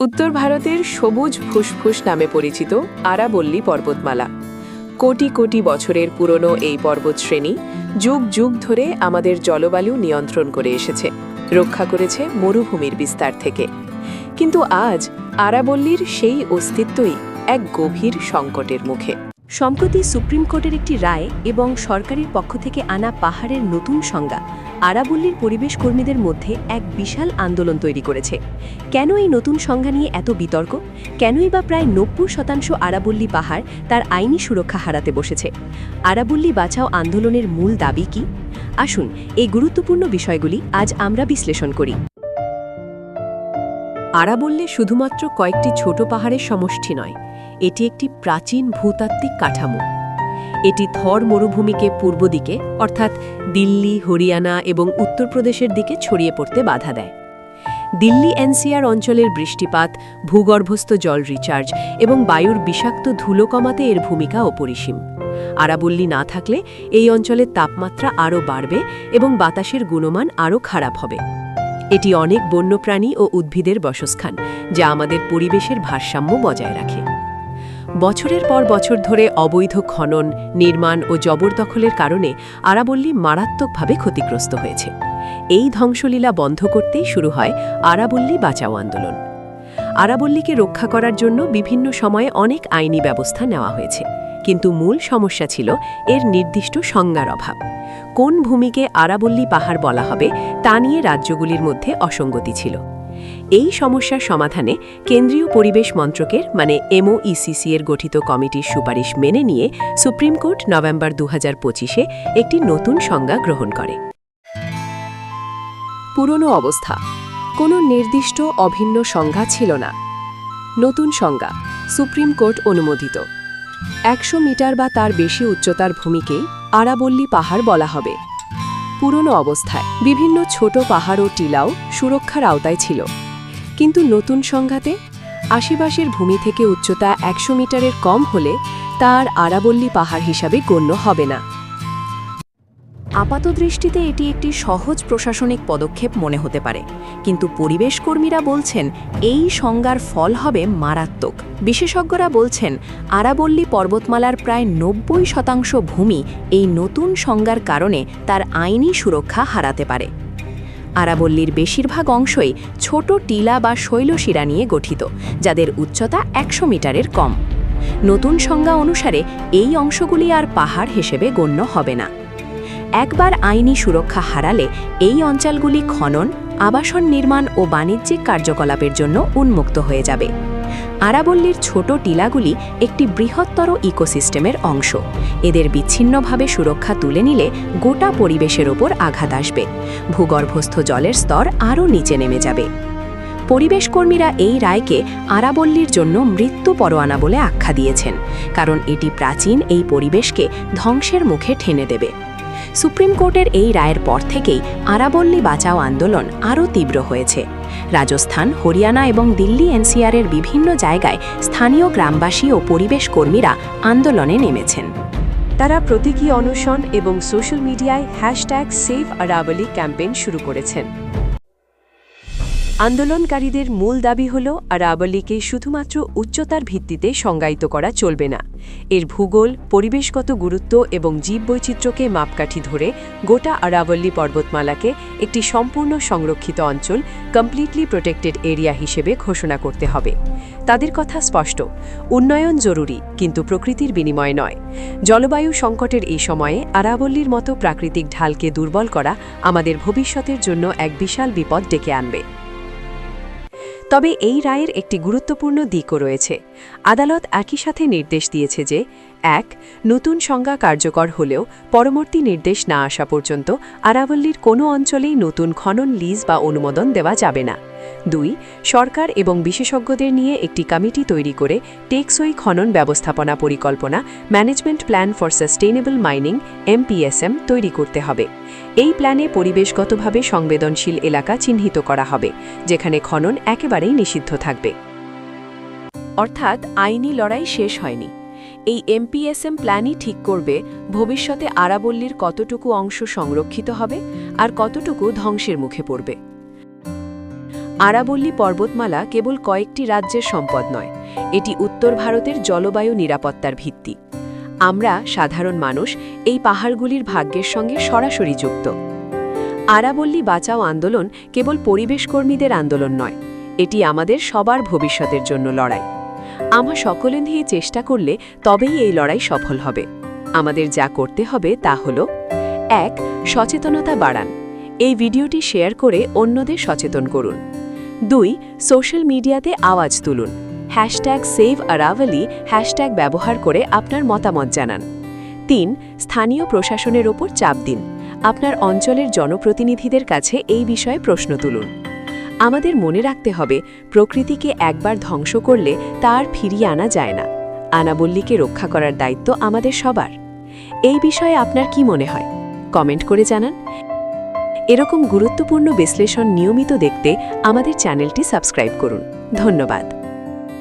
উত্তর ভারতের সবুজ ফুসফুস নামে পরিচিত আরাবল্লী পর্বতমালা। কোটি কোটি বছরের পুরনো এই পর্বতশ্রেণী যুগ যুগ ধরে আমাদের জলবায়ু নিয়ন্ত্রণ করে এসেছে, রক্ষা করেছে মরুভূমির বিস্তার থেকে। কিন্তু আজ আরাবল্লীর সেই অস্তিত্বই এক গভীর সংকটের মুখে। সম্প্রতি সুপ্রিম কোর্টের একটি রায় এবং সরকারের পক্ষ থেকে আনা পাহাড়ের নতুন সংজ্ঞা, আরাবল্লীর পরিবেশ কর্মীদের মধ্যে এক বিশাল আন্দোলন তৈরি করেছে। কেন এই নতুন সংজ্ঞা নিয়ে এত বিতর্ক? কেনই বা প্রায় নব্বই শতাংশ আরাবল্লী পাহাড় তার আইনি সুরক্ষা হারাতে বসেছে? আরাবল্লী বাঁচাও আন্দোলনের মূল দাবি কি? আসুন এই গুরুত্বপূর্ণ বিষয়গুলি আজ আমরা বিশ্লেষণ করি। আরাবল্লী শুধুমাত্র কয়েকটি ছোট পাহাড়ের সমষ্টি নয় এটি একটি প্রাচীন ভূতাত্ত্বিক কাঠামো। এটি থর মরুভূমিকে পূর্ব দিকে, অর্থাৎ দিল্লি, হরিয়ানা এবং উত্তরপ্রদেশের দিকে ছড়িয়ে পড়তে বাধা দেয়। দিল্লি এনসিআর অঞ্চলের বৃষ্টিপাত, ভূগর্ভস্থ জল রিচার্জ এবং বায়ুর বিষাক্ত ধুলো কমাতে এর ভূমিকা অপরিসীম। আরাবল্লী না থাকলে এই অঞ্চলের তাপমাত্রা আরও বাড়বে এবং বাতাসের গুণমান আরও খারাপ হবে। এটি অনেক বন্যপ্রাণী ও উদ্ভিদের বসস্থান, যা আমাদের পরিবেশের ভারসাম্য বজায় রাখে। বছরের পর বছর ধরে অবৈধ খনন, নির্মাণ ও জবরদখলের কারণে আরাবল্লী মারাত্মকভাবে ক্ষতিগ্রস্ত হয়েছে। এই ধ্বংসলীলা বন্ধ করতেই শুরু হয় আরাবল্লী বাঁচাও আন্দোলন। আরাবল্লীকে রক্ষা করার জন্য বিভিন্ন সময়ে অনেক আইনি ব্যবস্থা নেওয়া হয়েছে। কিন্তু মূল সমস্যা ছিল এর নির্দিষ্ট সংজ্ঞার অভাব। কোন ভূমিকে আরাবল্লী পাহাড় বলা হবে তা নিয়ে রাজ্যগুলির মধ্যে অসঙ্গতি ছিল। এই সমস্যার সমাধানে কেন্দ্রীয় পরিবেশ মন্ত্রকের মানে এমওইসিসি এর গঠিত কমিটির সুপারিশ মেনে নিয়ে সুপ্রিম কোর্ট নভেম্বর দু হাজার একটি নতুন সংজ্ঞা গ্রহণ করে। পুরনো অবস্থা। কোনো নির্দিষ্ট অভিন্ন সংজ্ঞা ছিল না। নতুন সংজ্ঞা, সুপ্রিম কোর্ট অনুমোদিত। একশো মিটার বা তার বেশি উচ্চতার ভূমিকেই আরাবল্লী পাহাড় বলা হবে। পুরনো অবস্থায় বিভিন্ন ছোট পাহাড় ও টিলাও সুরক্ষার আওতায় ছিল। কিন্তু নতুন সংঘাতে আশেপাশের ভূমি থেকে উচ্চতা একশো মিটারের কম হলে তার আরাবল্লী পাহাড় হিসাবে গণ্য হবে না। আপাতদৃষ্টিতে এটি একটি সহজ প্রশাসনিক পদক্ষেপ মনে হতে পারে। কিন্তু পরিবেশ কর্মীরা বলছেন, এই সংজ্ঞার ফল হবে মারাত্মক। বিশেষজ্ঞরা বলছেন, আরাবল্লী পর্বতমালার প্রায় নব্বই শতাংশ ভূমি এই নতুন সংজ্ঞার কারণে তার আইনি সুরক্ষা হারাতে পারে। আরাবল্লীর বেশিরভাগ অংশই ছোট টিলা বা শৈলশিরা নিয়ে গঠিত, যাদের উচ্চতা একশো মিটারের কম। নতুন সংজ্ঞা অনুসারে এই অংশগুলি আর পাহাড় হিসেবে গণ্য হবে না। একবার আইনি সুরক্ষা হারালে এই অঞ্চলগুলি খনন, আবাসন নির্মাণ ও বাণিজ্যিক কার্যকলাপের জন্য উন্মুক্ত হয়ে যাবে। আরাবল্লীর ছোট টিলাগুলি একটি বৃহত্তর ইকোসিস্টেমের অংশ। এদের বিচ্ছিন্নভাবে সুরক্ষা তুলে নিলে গোটা পরিবেশের ওপর আঘাত আসবে। ভূগর্ভস্থ জলের স্তর আরও নিচে নেমে যাবে। পরিবেশকর্মীরা এই রায়কে আরাবল্লীর জন্য মৃত্যু পরোয়ানা বলে আখ্যা দিয়েছেন, কারণ এটি প্রাচীন এই পরিবেশকে ধ্বংসের মুখে ঠেনে দেবে। সুপ্রিম কোর্টের এই রায়ের পর থেকেই আরাবল্লী বাঁচাও আন্দোলন আরও তীব্র হয়েছে। রাজস্থান, হরিয়ানা এবং দিল্লি এনসিআরের বিভিন্ন জায়গায় স্থানীয় গ্রামবাসী ও পরিবেশ কর্মীরা আন্দোলনে নেমেছেন। তারা প্রতীকী অনশন এবং সোশ্যাল মিডিয়ায় হ্যাশট্যাগ সেভ আরাবলি ক্যাম্পেইন শুরু করেছেন। আন্দোলনকারীদের মূল দাবি হল আরাবলীকে শুধুমাত্র উচ্চতার ভিত্তিতে সংজ্ঞায়িত করা চলবে না। এর ভূগোল, পরিবেশগত গুরুত্ব এবং জীববৈচিত্র্যকে মাপকাঠি ধরে গোটা আরাবল্লী পর্বতমালাকে একটি সম্পূর্ণ সংরক্ষিত অঞ্চল কমপ্লিটলি প্রোটেক্টেড এরিয়া হিসেবে ঘোষণা করতে হবে। তাদের কথা স্পষ্ট, উন্নয়ন জরুরি, কিন্তু প্রকৃতির বিনিময় নয়। জলবায়ু সংকটের এই সময়ে আরাবল্লীর মতো প্রাকৃতিক ঢালকে দুর্বল করা আমাদের ভবিষ্যতের জন্য এক বিশাল বিপদ ডেকে আনবে। তবে এই রায়ের একটি গুরুত্বপূর্ণ দিকও রয়েছে। আদালত একই সাথে নির্দেশ দিয়েছে যে এক, নতুন সংজ্ঞা কার্যকর হলেও পরবর্তী নির্দেশ না আসা পর্যন্ত আরাবল্লীর কোনো অঞ্চলেই নতুন খনন, লিজ বা অনুমোদন দেওয়া যাবে না। দুই, সরকার এবং বিশেষজ্ঞদের নিয়ে একটি কমিটি তৈরি করে টেকসই খনন ব্যবস্থাপনা পরিকল্পনা, management plan for sustainable mining, MPSM, তৈরি করতে হবে। এই প্ল্যানে পরিবেশগতভাবে সংবেদনশীল এলাকা চিহ্নিত করা হবে, যেখানে খনন একেবারেই নিষিদ্ধ থাকবে। অর্থাৎ আইনি লড়াই শেষ হয়নি। এই এমপিএসএম প্ল্যানই ঠিক করবে ভবিষ্যতে আরাবল্লীর কতটুকু অংশ সংরক্ষিত হবে আর কতটুকু ধ্বংসের মুখে পড়বে। আরাবল্লী পর্বতমালা কেবল কয়েকটি রাজ্যের সম্পদ নয়, এটি উত্তর ভারতের জলবায়ু নিরাপত্তার ভিত্তি। আমরা সাধারণ মানুষ এই পাহাড়গুলির ভাগ্যের সঙ্গে সরাসরি যুক্ত। আরাবল্লী বাঁচাও আন্দোলন কেবল পরিবেশকর্মীদের আন্দোলন নয়, এটি আমাদের সবার ভবিষ্যতের জন্য লড়াই। আমরা সকলে নিয়ে চেষ্টা করলে তবেই এই লড়াই সফল হবে। আমাদের যা করতে হবে তা হল, এক, সচেতনতা বাড়ান। এই ভিডিওটি শেয়ার করে অন্যদের সচেতন করুন। দুই, সোশ্যাল মিডিয়াতে আওয়াজ তুলুন। হ্যাশট্যাগ সেভ আরাভালি হ্যাশট্যাগ ব্যবহার করে আপনার মতামত জানান। তিন, স্থানীয় প্রশাসনের ওপর চাপ দিন। আপনার অঞ্চলের জনপ্রতিনিধিদের কাছে এই বিষয়ে প্রশ্ন তুলুন। আমাদের মনে রাখতে হবে, প্রকৃতিকে একবার ধ্বংস করলে তার ফিরিয়ে আনা যায় না। আনাবল্লিকে রক্ষা করার দায়িত্ব আমাদের সবার। এই বিষয়ে আপনার কি মনে হয়? কমেন্ট করে জানান। এরকম গুরুত্বপূর্ণ বিশ্লেষণ নিয়মিত দেখতে আমাদের চ্যানেলটি সাবস্ক্রাইব করুন। ধন্যবাদ।